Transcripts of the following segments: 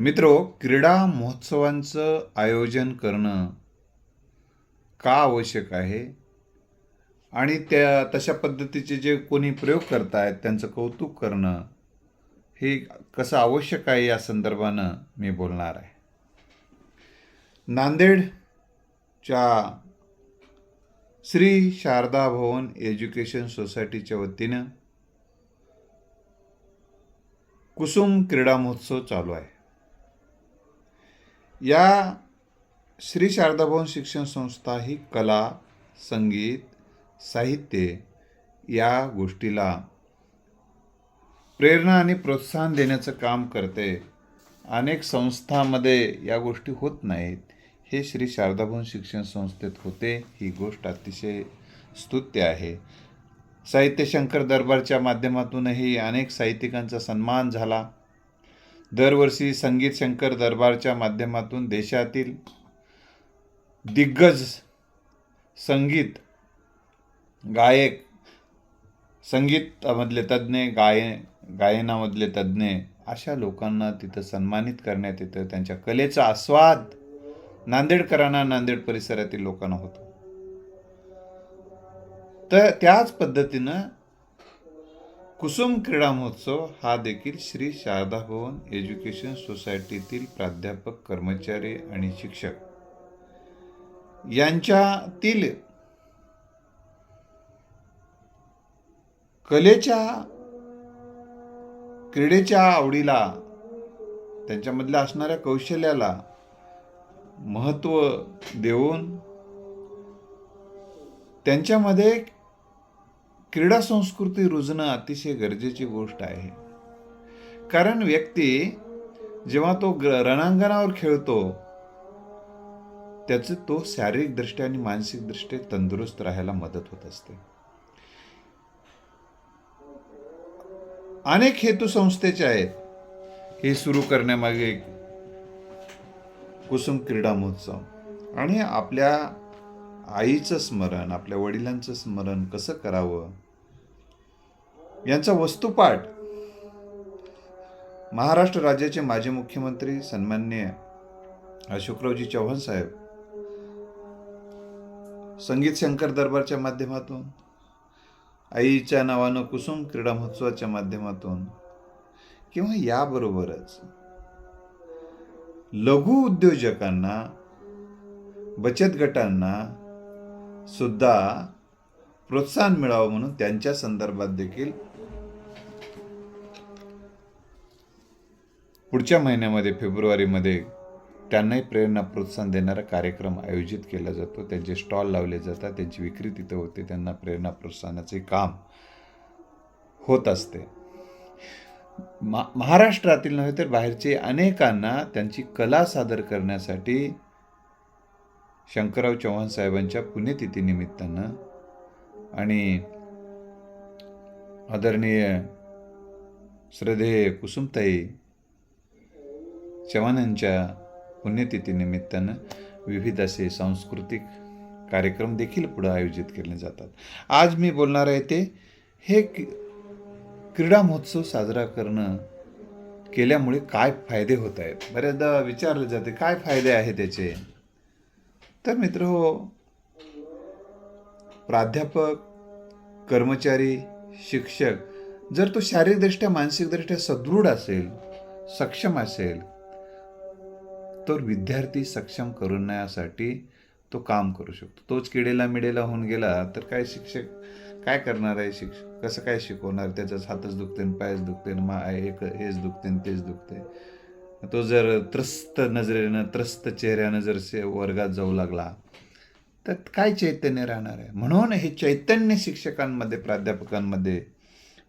मित्रो क्रीडा महोत्सवांचं आयोजन करणं का आवश्यक आहे? आणि त्या तशा पद्धतीचे जे कोणी प्रयोग करतायत त्यांचं कौतुक करणं हे कसं आवश्यक आहे या संदर्भानं मी बोलणार आहे. नांदेडच्या श्री शारदा भवन एज्युकेशन सोसायटीच्या वतीनं कुसुम क्रीडा महोत्सव चालू आहे. या श्री शारदाभवन शिक्षण संस्था ही कला संगीत साहित्य या गोष्टीला प्रेरणा आणि प्रोत्साहन देण्याचं काम करते. अनेक संस्थांमध्ये या गोष्टी होत नाहीत. हे श्री शारदाभवन शिक्षण संस्थेत होते. ही गोष्ट अतिशय स्तुत्य आहे. साहित्य शंकर दरबारच्या माध्यमातूनही अनेक साहित्यिकांचा सन्मान झाला. दरवर्षी संगीत शंकर दरबारच्या माध्यमातून देशातील दिग्गज संगीत गायक संगीतामधले तज्ज्ञ गाय गायनामधले तज्ज्ञ अशा लोकांना तिथं सन्मानित करण्यात येतं. त्यांच्या कलेचा आस्वाद नांदेडकरांना नांदेड परिसरातील लोकांना होतो. तर त्याच पद्धतीनं कुसुम क्रीडा महोत्सव हा देखील श्री शारदा भवन एज्युकेशन सोसायटीतील प्राध्यापक कर्मचारी आणि शिक्षक. यांच्यातील कलेच्या क्रीडेच्या आवडीला त्यांच्यामधल्या असणाऱ्या कौशल्याला महत्त्व देऊन त्यांच्यामध्ये क्रीडा संस्कृती रुजणं अतिशय गरजेची गोष्ट आहे. कारण व्यक्ती जेव्हा तो रणांगणावर खेळतो त्याचं तो शारीरिकदृष्ट्या आणि मानसिकदृष्ट्या तंदुरुस्त राहायला मदत होत असते. अनेक हेतू संस्थेचे आहेत. हे सुरू करण्यामागे कुसुम क्रीडा महोत्सव. आणि आपल्या आईचं स्मरण आपल्या वडिलांचं स्मरण कसं करावं? यांचा वस्तुपाठ महाराष्ट्र राज्याचे माजी मुख्यमंत्री सन्मान्य अशोकरावजी चव्हाण साहेब संगीत शंकर दरबारच्या माध्यमातून आईच्या नावानं कुसुम क्रीडा महोत्सवाच्या माध्यमातून किंवा याबरोबरच लघु उद्योजकांना बचत गटांना सुद्धा प्रोत्साहन मिळावं म्हणून त्यांच्या संदर्भात देखील पुढच्या महिन्यामध्ये फेब्रुवारीमध्ये त्यांनाही प्रेरणा प्रोत्साहन देणारा कार्यक्रम आयोजित केला जातो. त्यांचे स्टॉल लावले जातात. त्यांची विक्री तिथं होते. त्यांना प्रेरणा प्रोत्साहनाचे काम होत असते. मा महाराष्ट्रातील नव्हे तर बाहेरचे अनेकांना त्यांची कला सादर करण्यासाठी शंकरराव चव्हाण साहेबांच्या पुण्यतिथीनिमित्तानं आणि आदरणीय श्रद्धेय कुसुमताई चव्हाणांच्या पुण्यतिथीनिमित्तानं विविध असे सांस्कृतिक कार्यक्रम देखील पुढे आयोजित केले जातात. आज मी बोलणार आहे ते हे क्रीडा महोत्सव साजरा करणं केल्यामुळे काय फायदे होत आहेत? बऱ्याचदा विचारले जाते काय फायदे आहे त्याचे तर मित्र हो प्राध्यापक कर्मचारी शिक्षक जर तो शारीरिकदृष्ट्या मानसिकदृष्ट्या सदृढ असेल सक्षम असेल तर विद्यार्थी सक्षम करण्यासाठी तो काम करू शकतो. तोच किडेला मिडेला होऊन गेला तर काय शिक्षक काय करणार आहे शिक्षक? कसं काय शिकवणार? त्याचाच हातच दुखते पायच दुखते मा एक हेच दुखते तेच दुखते. तो जर त्रस्त नजरेनं त्रस्त चेहऱ्यानं जर से वर्गात जाऊ लागला तर काय चैतन्य राहणार आहे? म्हणून हे चैतन्य शिक्षकांमध्ये प्राध्यापकांमध्ये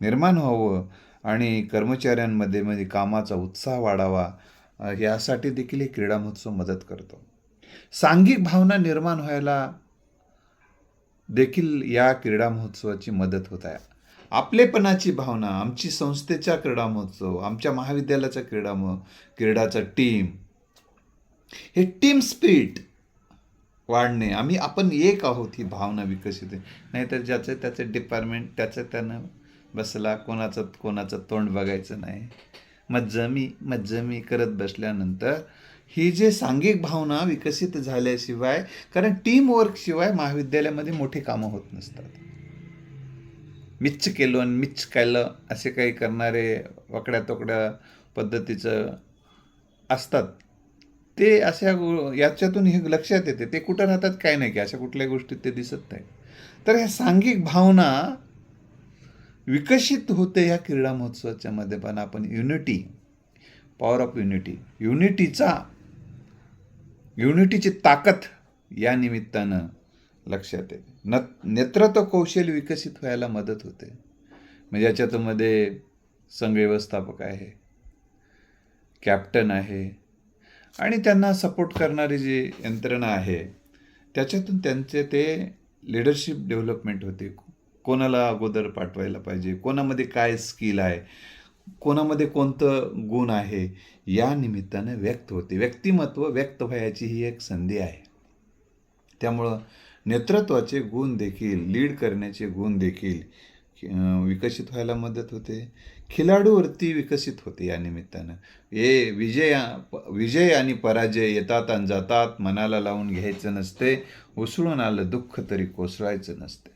निर्माण व्हावं आणि कर्मचाऱ्यांमध्ये म्हणजे कामाचा उत्साह वाढावा यासाठी देखील हे क्रीडा महोत्सव मदत करतो. सांघिक भावना निर्माण व्हायला देखील या क्रीडा महोत्सवाची मदत होत आहे. आपलेपणाची भावना आमची संस्थेचा क्रीडा महोत्सव आमच्या महाविद्यालयाचा क्रीडा महो क्रीडाचा टीम हे टीम स्पिरिट वाढणे आम्ही आपण एक आहोत ही भावना विकसित नाहीतर ज्याचं त्याचं डिपार्टमेंट त्याचं त्यानं बसला कोणाचं कोणाचं तोंड बघायचं नाही. मज्जमी मज्जमी करत बसल्यानंतर ही जे सांघिक भावना विकसित झाल्याशिवाय कारण टीमवर्कशिवाय महाविद्यालयामध्ये मोठी कामं होत नसतात. मिच्च केलं आणि मिच्च केलं असे काही करणारे वाकड्या तोकड्या पद्धतीचं असतात. ते अशा याच्यातून हे लक्षात येते. ते कुठं राहतात काय नाही की अशा कुठल्या गोष्टीत ते दिसत नाही तर ह्या सांघिक भावना विकसित होते या क्रीडा महोत्सवाच्या मध्ये पण आपण युनिटी पॉवर ऑफ युनिटी युनिटीचा युनिटीची ताकद या निमित्तानं लक्षात येते. न नेतृत्व कौशल्य विकसित व्हायला मदत होते. म्हणजे याच्यातमध्ये संघ व्यवस्थापक आहे कॅप्टन आहे आणि त्यांना सपोर्ट करणारी जी यंत्रणा आहे त्याच्यातून त्यांचे ते लिडरशिप डेव्हलपमेंट होते. कोणाला अगोदर पाठवायला पाहिजे? कोणामध्ये काय स्किल आहे? कोणामध्ये कोणतं गुण आहे? या निमित्तानं व्यक्त होते. व्यक्तिमत्व व्यक्त व्हायची ही एक संधी आहे. त्यामुळं नेतृत्वाचे गुण देखील लीड करण्याचे गुण देखील विकसित व्हायला मदत होते. खिलाडूवरती विकसित होते या निमित्तानं. हे विजय विजय आणि पराजय येतात आणि जातात मनाला लावून घ्यायचं नसते उसळून आलं दुःख तरी कोसळायचं नसते.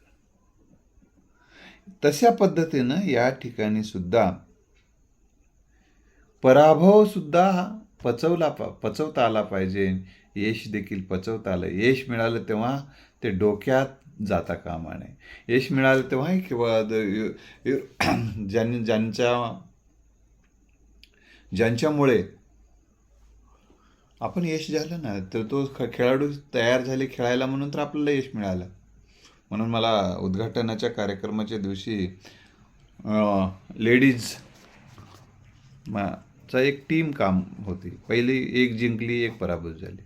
तशा पद्धतीनं या ठिकाणी सुद्धा पराभव सुद्धा पचवला पा पचवता आला पाहिजे. यश देखील पचवता आलं. यश मिळालं तेव्हा ते डोक्यात जाता कामा नये. यश मिळालं तेव्हा किंवा ज्यांनी ज्यां ज्यांच्या ज्यांच्यामुळे आपण यश झालं ना तर तो खेळाडू तयार झाले खेळायला म्हणून तर आपल्याला यश मिळालं. म्हणून मला उद्घाटनाच्या कार्यक्रमाच्या दिवशी लेडीज चा एक टीम काम होती. पहिली एक जिंकली एक पराभूत झाली.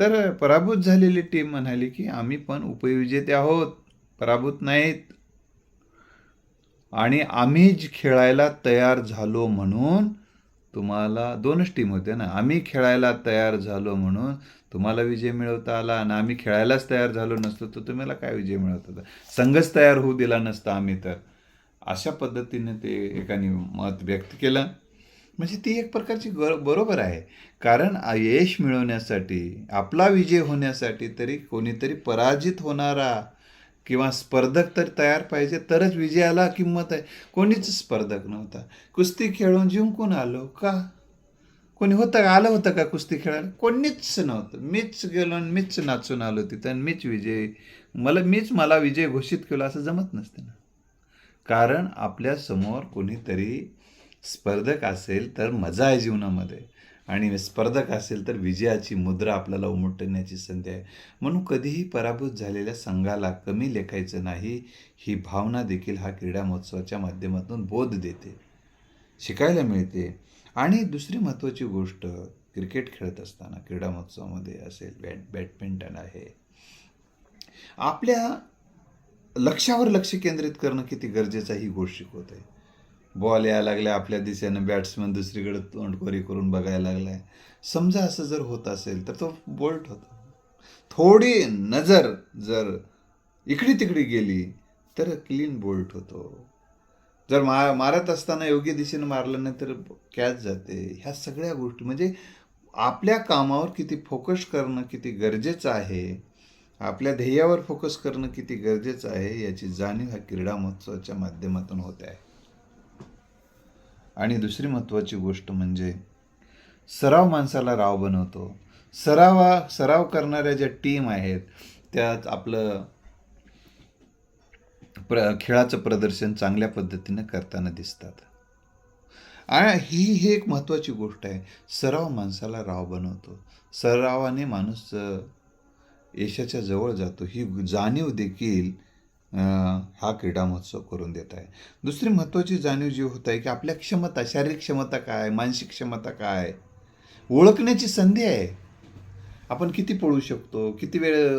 तर पराभूत झालेली टीम म्हणाली की आम्ही पण उपविजेते आहोत पराभूत नाहीत. आणि आम्ही खेळायला तयार झालो म्हणून तुम्हाला दोनच टीम होते ना. आम्ही खेळायला तयार झालो म्हणून तुम्हाला विजय मिळवता आला आणि आम्ही खेळायलाच तयार झालो नसतो तर तुम्हाला काय विजय मिळवता होता संघच तयार होऊ दिला नसता आम्ही तर. अशा पद्धतीने ते एकाने मत व्यक्त केलं. म्हणजे ती एक प्रकारची गर बरोबर आहे. कारण यश मिळवण्यासाठी आपला विजय होण्यासाठी तरी कोणीतरी पराजित होणारा किंवा स्पर्धक तर तयार पाहिजे तरच विजयाला किंमत आहे. कोणीच स्पर्धक नव्हता. कुस्ती खेळून जिंकून आलो का? कोणी होतं का? आलं होतं का कुस्ती खेळायला? कोणीच नव्हतं. मीच गेलो आणि मीच नाचून आलो तिथं आणि मीच विजय मला मीच मला विजय घोषित केला असं जमत नसतं ना. कारण आपल्यासमोर कोणीतरी स्पर्धक असेल तर मजा आहे जीवनामध्ये. आणि स्पर्धक असेल तर विजयाची मुद्रा आपल्याला उमटण्याची संधी आहे. म्हणून कधीही पराभूत झालेल्या संघाला कमी लेखायचं नाही ही भावना देखील हा क्रीडा महोत्सवाच्या माध्यमातून बोध देते. शिकायला मिळते. आणि दुसरी महत्त्वाची गोष्ट क्रिकेट खेळत असताना क्रीडा महोत्सवामध्ये असेल बॅट बॅडमिंटन आहे. आपल्या लक्षावर लक्ष केंद्रित करणं किती गरजेचं ही गोष्ट शिकवत आहे बॉल यायला लागल्या आपल्या दिशेनं बॅट्समन दुसरीकडे तोंडकोरी करून बघायला लागलाय. समजा असं जर होत असेल तर तो बोल्ट होतो. थोडी नजर जर इकडे तिकडे गेली तर क्लीन बोल्ट होतो. जर मा मारत असताना योग्य दिशेनं मारलं नाही तर कॅच जाते. ह्या सगळ्या गोष्टी म्हणजे आपल्या कामावर किती फोकस करणं किती गरजेचं आहे आपल्या ध्येयावर फोकस करणं किती गरजेचं आहे याची जाणीव ह्या क्रीडा महोत्सवाच्या माध्यमातून होते आहे. आणि दुसरी महत्त्वाची गोष्ट म्हणजे सराव माणसाला राव बनवतो. सरावा सराव करणाऱ्या ज्या टीम आहेत त्यात आपलं प्र खेळाचं प्रदर्शन चांगल्या पद्धतीनं करताना दिसतात. आणि ही ही एक महत्त्वाची गोष्ट आहे. सराव माणसाला राव बनवतो. सरावाने माणूस यशाच्या जवळ जातो. ही जाणीव देखील हा क्रीडा महोत्सव करून देत आहे. दुसरी महत्त्वाची जाणीव जी होत आहे की आपल्या क्षमता शारीरिक क्षमता काय मानसिक क्षमता काय ओळखण्याची संधी आहे. आपण किती पळू शकतो? किती वेळ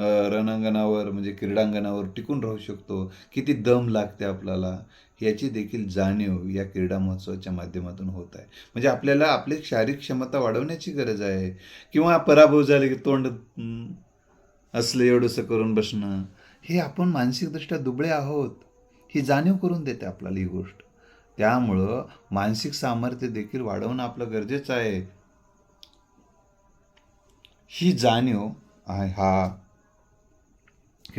रणांगणावर म्हणजे क्रीडांगणावर टिकून राहू शकतो. किती दम लागते आपल्याला याची देखील जाणीव या क्रीडा महोत्सवाच्या माध्यमातून होत आहे. म्हणजे आपल्याला आपली शारीरिक क्षमता वाढवण्याची गरज आहे. किंवा पराभव झाले की तोंड असले असलं एवढंसं करून बसणं हे आपण मानसिकदृष्ट्या दुबळे आहोत. ही जाणीव करून देते आपल्याला ही गोष्ट. त्यामुळं मानसिक सामर्थ्य देखील वाढवणं आपलं गरजेचं आहे. ही जाणीव हा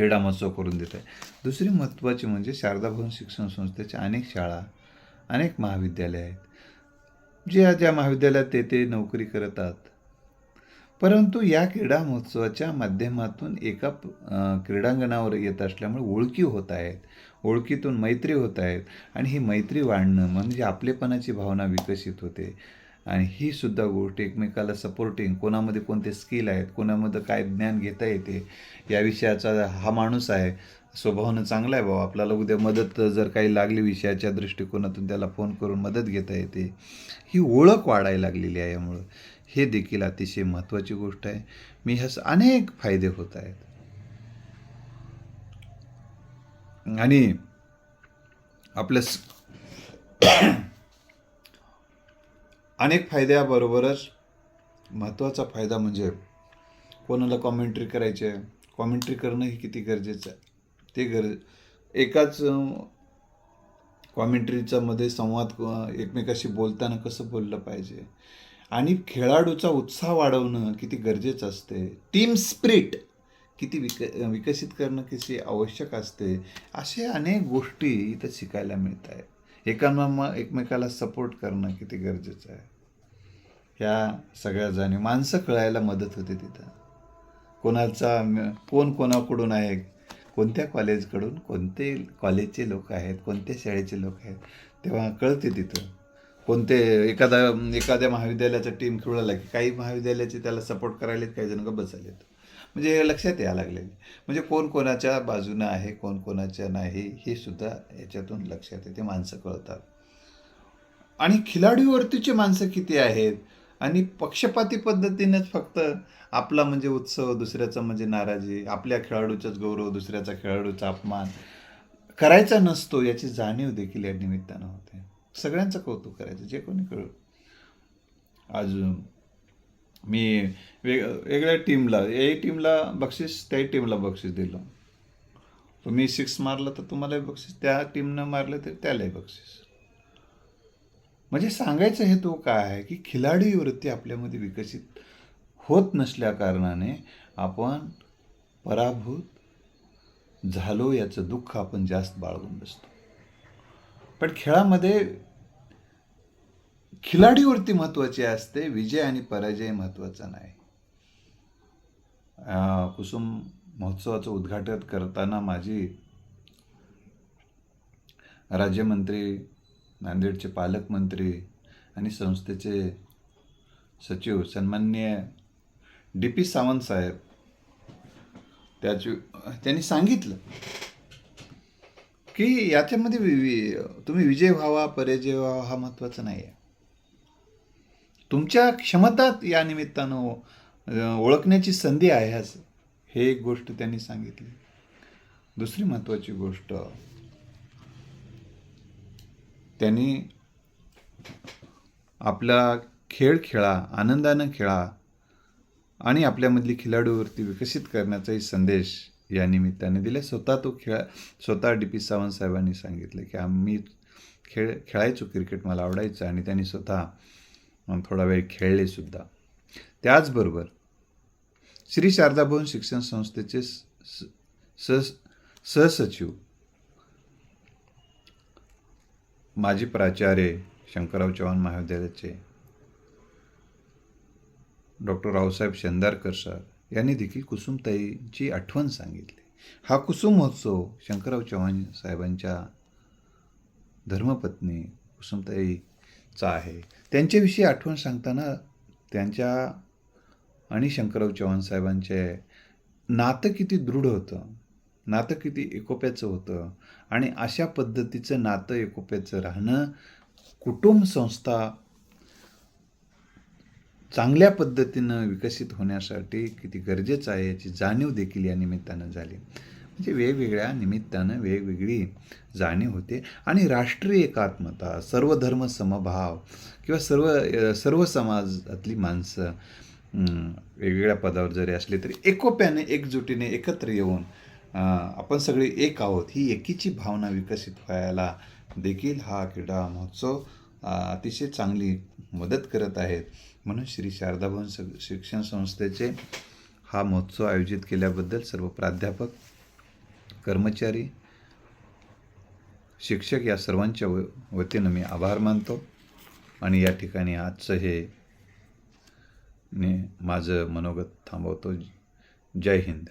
महोत्सव करून देत आहे. दुसरी महत्त्वाची म्हणजे शारदा भवन शिक्षण संस्थेच्या अनेक शाळा अनेक महाविद्यालय आहेत. ज्या ज्या महाविद्यालयात ते ते नोकरी करतात. परंतु या क्रीडा महोत्सवाच्या माध्यमातून एका क्रीडांगणावर येत असल्यामुळे ओळखी होत आहेत. ओळखीतून मैत्री होत आहेत. आणि ही मैत्री वाढणं म्हणजे आपलेपणाची भावना विकसित होते. आणि ही सुद्धा गोष्ट एकमेकाला सपोर्टिंग कोणामध्ये कोणते स्किल आहेत कोणामध्ये काय ज्ञान घेता येते या विषयाचा हा माणूस आहे. स्वभावानं चांगला आहे भाऊ. आपल्याला उद्या मदत जर काही लागली विषयाच्या दृष्टिकोनातून त्याला फोन करून मदत घेता येते. ही ओळख वाढायला लागलेली आहे यामुळं. हे देखील अतिशय महत्त्वाची गोष्ट आहे. मी ह्यास अनेक फायदे होत आहेत. आणि आपल्या स- अनेक फायद्याबरोबरच महत्त्वाचा फायदा म्हणजे कोणाला कॉमेंट्री करायची आहे? कॉमेंट्री करणं हे किती गरजेचं आहे? ते गरज एकाच कॉमेंट्रीचा मध्ये संवाद एकमेकाशी बोलताना कसं बोललं पाहिजे? आणि खेळाडूचा उत्साह वाढवणं किती गरजेचं असते? टीम स्प्रिट किती विक विकसित करणं किती आवश्यक असते? असे अनेक गोष्टी इथं शिकायला मिळत आहेत एकांना एकमेकाला सपोर्ट करणं किती गरजेचं आहे? ह्या सगळ्या जाणीव माणसं कळायला मदत होते तिथं. कोणाचा कोण कोणाकडून आहे? कोणत्या कॉलेजकडून कोणते कॉलेजचे लोक आहेत? कोणत्या शाळेचे लोक आहेत? तेव्हा कळते तिथं. कोणते एखादा एखाद्या महाविद्यालयाचा टीम खेळला की काही महाविद्यालयाचे त्याला सपोर्ट करायलेत काही जण गप्प बसलेत म्हणजे हे लक्षात यायला लागले म्हणजे कोण कोणाच्या बाजूनं आहे कोण कोणाच्या नाही हे सुद्धा याच्यातून लक्षात येते माणसं कळतात. आणि खिलाडीवरतीचे माणसं किती आहेत? आणि पक्षपाती पद्धतीनेच फक्त आपला म्हणजे उत्सव दुसऱ्याचा म्हणजे नाराजी आपल्या खेळाडूचाच गौरव दुसऱ्याचा खेळाडूचा अपमान करायचा नसतो याची जाणीव देखील या निमित्तानं होते. सगळ्यांचं कौतुक करायचं जे कोणी कळू अजून मी वेग वेगळ्या टीमला ए टीमला बक्षीस त्याही टीमला बक्षीस दिलं. तुम्ही सिक्स मारलं तर तुम्हालाही बक्षीस त्या टीमनं मारलं तर त्यालाही बक्षीस. म्हणजे सांगायचा हेतू काय आहे की खिलाडी वृत्ती आपल्यामध्ये विकसित होत नसल्या कारणाने आपण पराभूत झालो याचं दुःख आपण जास्त बाळगून बसतो. पण खेळामध्ये खिलाडीवरती महत्त्वाची असते विजय आणि पराजय महत्त्वाचा नाही. कुसुम महोत्सवाचं उद्घाटन करताना माझी राज्यमंत्री नांदेडचे पालकमंत्री आणि संस्थेचे सचिव सन्माननीय डी पी सावंत साहेब त्याची त्यांनी सांगितलं की याच्यामध्ये वि- वि- तुम्ही विजय व्हावा पराजय व्हावा हा महत्त्वाचा नाही आहे तुमच्या क्षमतात या निमित्तानं ओळखण्याची संधी आहे असं. हे एक गोष्ट त्यांनी सांगितली. दुसरी महत्त्वाची गोष्ट त्यांनी आपला खेळ खेळा आनंदानं खेळा आणि आपल्यामधली खिलाडूवरती विकसित करण्याचाही संदेश या निमित्ताने दिला. स्वतः तो खेळ स्वतः डी पी सावंत साहेबांनी सांगितलं की आम्ही खेळ खेळायचो क्रिकेट मला आवडायचं आणि त्यांनी स्वतः थोडा वेळ खेळले सुद्धा. त्याचबरोबर श्री शारदाभवन शिक्षण संस्थेचे स- सहसचिव माजी प्राचार्य शंकरराव चव्हाण महाविद्यालयाचे डॉक्टर रावसाहेब शेंदारकर सर यांनी देखील कुसुमताईची आठवण सांगितली. हा कुसुम महोत्सव शंकरराव चव्हाण साहेबांच्या धर्मपत्नी कुसुमताई चा आहे. त्यांच्याविषयी आठवण सांगताना त्यांच्या आणि शंकरराव चव्हाण साहेबांचे नातं किती दृढ होतं नातं किती एकोप्याचं होतं आणि अशा पद्धतीचं नातं एकोप्याचं राहणं कुटुंब संस्था चांगल्या पद्धतीनं विकसित होण्यासाठी किती गरजेचं आहे याची जाणीव देखील या निमित्तानं झाली. म्हणजे वेगवेगळ्या निमित्तानं वेगवेगळी जाणीव होते. आणि राष्ट्रीय एकात्मता सर्वधर्म समभाव किंवा सर्व सर्व समाजातली माणसं वेगवेगळ्या पदावर जरी असले तरी एकोप्याने एकजुटीने एकत्र येऊन आपण सगळे एक आहोत ही एकीची भावना विकसित व्हायला देखील हा क्रीडा महोत्सव अतिशय चांगली मदत करत आहेत. म्हणून श्री शारदाभवन स शिक्षण संस्थेचे हा महोत्सव आयोजित केल्याबद्दल सर्व प्राध्यापक कर्मचारी शिक्षक या सर्वांच्या व वतीनं मी आभार मानतो. आणि या ठिकाणी आजचं हे ने माझं मनोगत थांबवतो. जय हिंद.